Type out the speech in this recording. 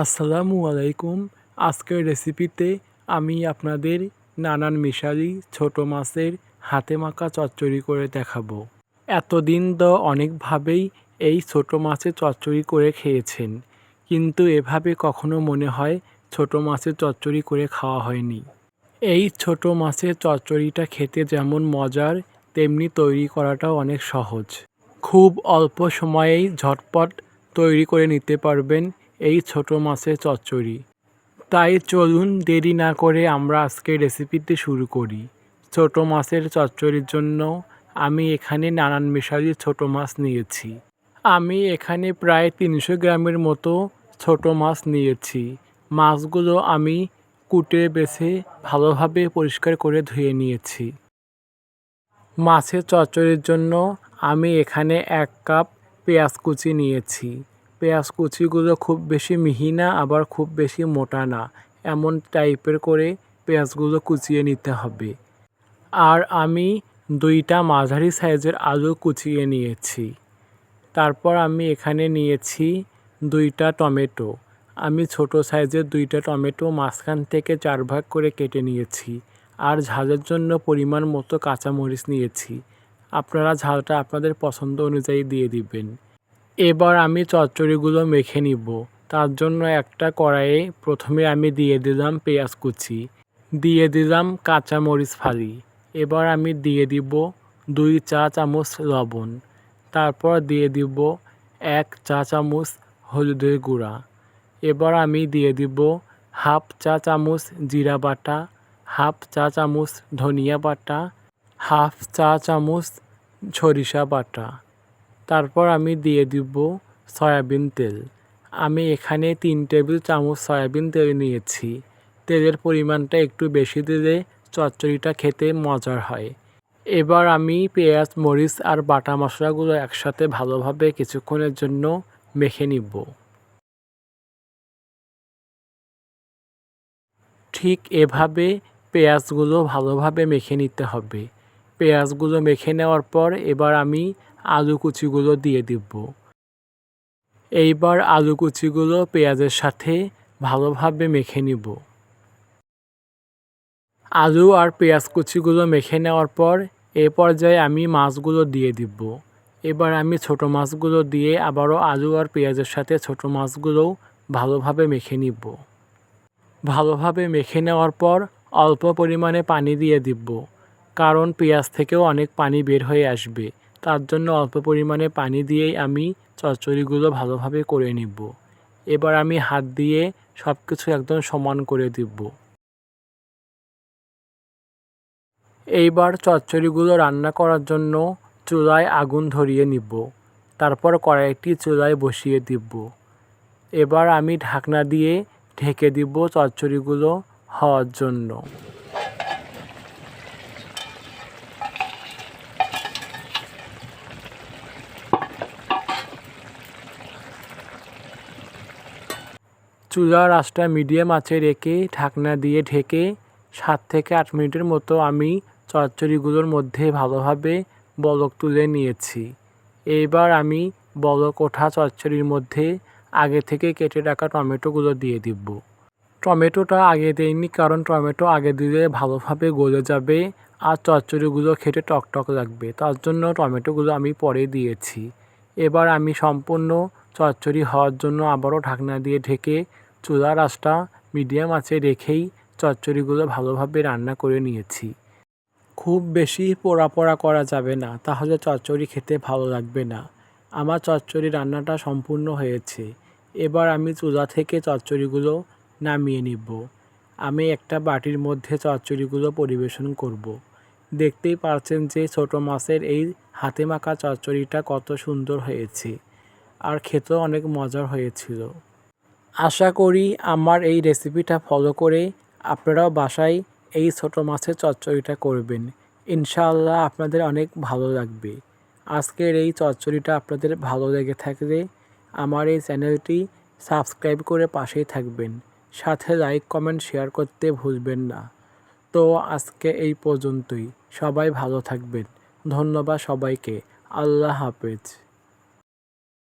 আসসালামু আলাইকুম। আজকের রেসিপিতে আমি আপনাদের নানান মিশালি ছোট মাছের হাতে মাখা চচ্চড়ি করে দেখাবো। এতদিন তো অনেকভাবেই এই ছোট মাছের চচ্চড়ি করে খেয়েছেন, কিন্তু এভাবে কখনো মনে হয় ছোট মাছের চচ্চড়ি করে খাওয়া হয়নি। এই ছোট মাছের চচ্চড়িটা খেতে যেমন মজার, তেমনি তৈরি করাটাও অনেক সহজ। খুব অল্প সময়েই ঝটপট তৈরি করে নিতে পারবেন এই ছোট মাছের চচ্চড়ি। তাই চলুন দেরি না করে আমরা আজকে রেসিপিতে শুরু করি। ছোট মাছের চচ্চড়ির জন্য আমি এখানে নানান মিশালি ছোট মাছ নিয়েছি। আমি এখানে প্রায় তিনশো গ্রামের মতো ছোট মাছ নিয়েছি। মাছগুলো আমি কুটে, বেছে, ভালোভাবে পরিষ্কার করে ধুয়ে নিয়েছি। মাছের চচ্চড়ির জন্য আমি এখানে এক কাপ পেঁয়াজ কুচি নিয়েছি। পেঁয়াজ কুচিগুলো খুব বেশি মিহি না, আবার খুব বেশি মোটা না। এমন টাইপের করে পেঁয়াজগুলো কুচিয়ে নিতে হবে। আর আমি দুইটা মাঝারি সাইজের আলু কুচিয়ে নিয়েছি। তারপর আমি এখানে নিয়েছি দুইটা টমেটো। আমি ছোট সাইজের দুইটা টমেটো মাঝখান থেকে চার ভাগ করে কেটে নিয়েছি। আর ঝালের জন্য পরিমাণ মতো কাঁচামরিচ নিয়েছি। আপনারা ঝালটা আপনাদের পছন্দ অনুযায়ী দিয়ে দিবেন। এবার আমি চচ্চড়িগুলো মেখে নিব। তার জন্য একটা কড়াইয়ে প্রথমে আমি দিয়ে দিলাম পেঁয়াজ কুচি। দিয়ে দিলাম কাঁচামরিচ ফালি। এবার আমি দিয়ে দিব দুই চা চামচ লবণ। তারপর দিয়ে দিব এক চা চামচ হলুদের গুঁড়া। এবার আমি দিয়ে দিব হাফ চা চামচ জিরা বাটা, হাফ চা চামচ ধনিয়া বাটা, হাফ চা চামচ সরিষা বাটা। তারপর আমি দিয়ে দিব সয়াবিন তেল। আমি এখানে তিন টেবিল চামচ সয়াবিন তেল নিয়েছি। তেলের পরিমাণটা একটু বেশি দিলে চচ্চড়িটা খেতে মজার হয়। এবার আমি পেঁয়াজ, মরিচ আর বাটা মশলাগুলো একসাথে ভালোভাবে কিছুক্ষণের জন্য মেখে নিব। ঠিক এভাবে পেঁয়াজগুলো ভালোভাবে মেখে নিতে হবে। পেঁয়াজগুলো মেখে নেওয়ার পর এবার আমি আলু কুচিগুলো দিয়ে দিব। এইবার আলু কুচিগুলো পেঁয়াজের সাথে ভালোভাবে মেখে নিব। আলু আর পেঁয়াজ কুচিগুলো মেখে নেওয়ার পর এ পর্যায়ে আমি মাছগুলো দিয়ে দিব। এবার আমি ছোট মাছগুলো দিয়ে আবারও আলু আর পেঁয়াজের সাথে ছোট মাছগুলোও ভালোভাবে মেখে নিব। ভালোভাবে মেখে নেওয়ার পর অল্প পরিমাণে পানি দিয়ে দিব। কারণ পেঁয়াজ থেকেও অনেক পানি বের হয়ে আসবে। তার জন্য অল্প পরিমাণে পানি দিয়েই আমি চচ্চড়িগুলো ভালোভাবে করে নিব। এবার আমি হাত দিয়ে সব কিছু একদম সমান করে দিব। এইবার চচ্চড়িগুলো রান্না করার জন্য চুলায় আগুন ধরিয়ে নিব। তারপর কড়াইটি চুলায় বসিয়ে দিব। এবার আমি ঢাকনা দিয়ে ঢেকে দিব চচ্চড়িগুলো হওয়ার জন্য। চুলার আঁচটা মিডিয়াম আঁচে রেখে ঢাকনা দিয়ে ঢেকে সাত থেকে আট মিনিটের মতো আমি চচ্চড়িগুলোর মধ্যে ভালোভাবে বলক তুলে নিয়েছি। এইবার আমি বলক ওঠা চচ্চড়ির মধ্যে আগে থেকে কেটে রাখা টমেটোগুলো দিয়ে দিব। টমেটোটা আগে দেয়নি কারণ টমেটো আগে দিলে ভালোভাবে গলে যাবে আর চচ্চড়িগুলো খেতে টকটক লাগবে। তার জন্য টমেটোগুলো আমি পরে দিয়েছি। এবার আমি সম্পূর্ণ চচ্চড়ি হওয়ার জন্য আবারও ঢাকনা দিয়ে ঢেকে চুলার আঁচটা মিডিয়াম আঁচে রেখেই চচ্চড়িগুলো ভালোভাবে রান্না করে নিয়েছি। খুব বেশি পোড়া পোড়া করা যাবে না, তাহলে চচ্চড়ি খেতে ভালো লাগবে না। আমার চচ্চড়ি রান্নাটা সম্পূর্ণ হয়েছে। এবার আমি চুলা থেকে চচ্চড়িগুলো নামিয়ে নিব। আমি একটা বাটির মধ্যে চচ্চড়িগুলো পরিবেশন করব। দেখতেই পারছেন যে ছোট মাছের এই হাতে মাখা চচ্চড়িটা কত সুন্দর হয়েছে। আর খেতেও অনেক মজার হয়েছিল। আশা করি আমার এই রেসিপিটা ফলো করে আপনারাও বাসায় এই ছোট মাছের চচ্চড়িটা করবেন। ইনশাআল্লাহ আপনাদের অনেক ভালো লাগবে। আজকের এই চচ্চড়িটা আপনাদের ভালো লেগে থাকলে আমার এই চ্যানেলটি সাবস্ক্রাইব করে পাশেই থাকবেন। সাথে লাইক কমেন্ট শেয়ার করতে ভুলবেন না। তো আজকে এই পর্যন্তই। সবাই ভালো থাকবেন। ধন্যবাদ সবাইকে। আল্লাহ হাফেজ।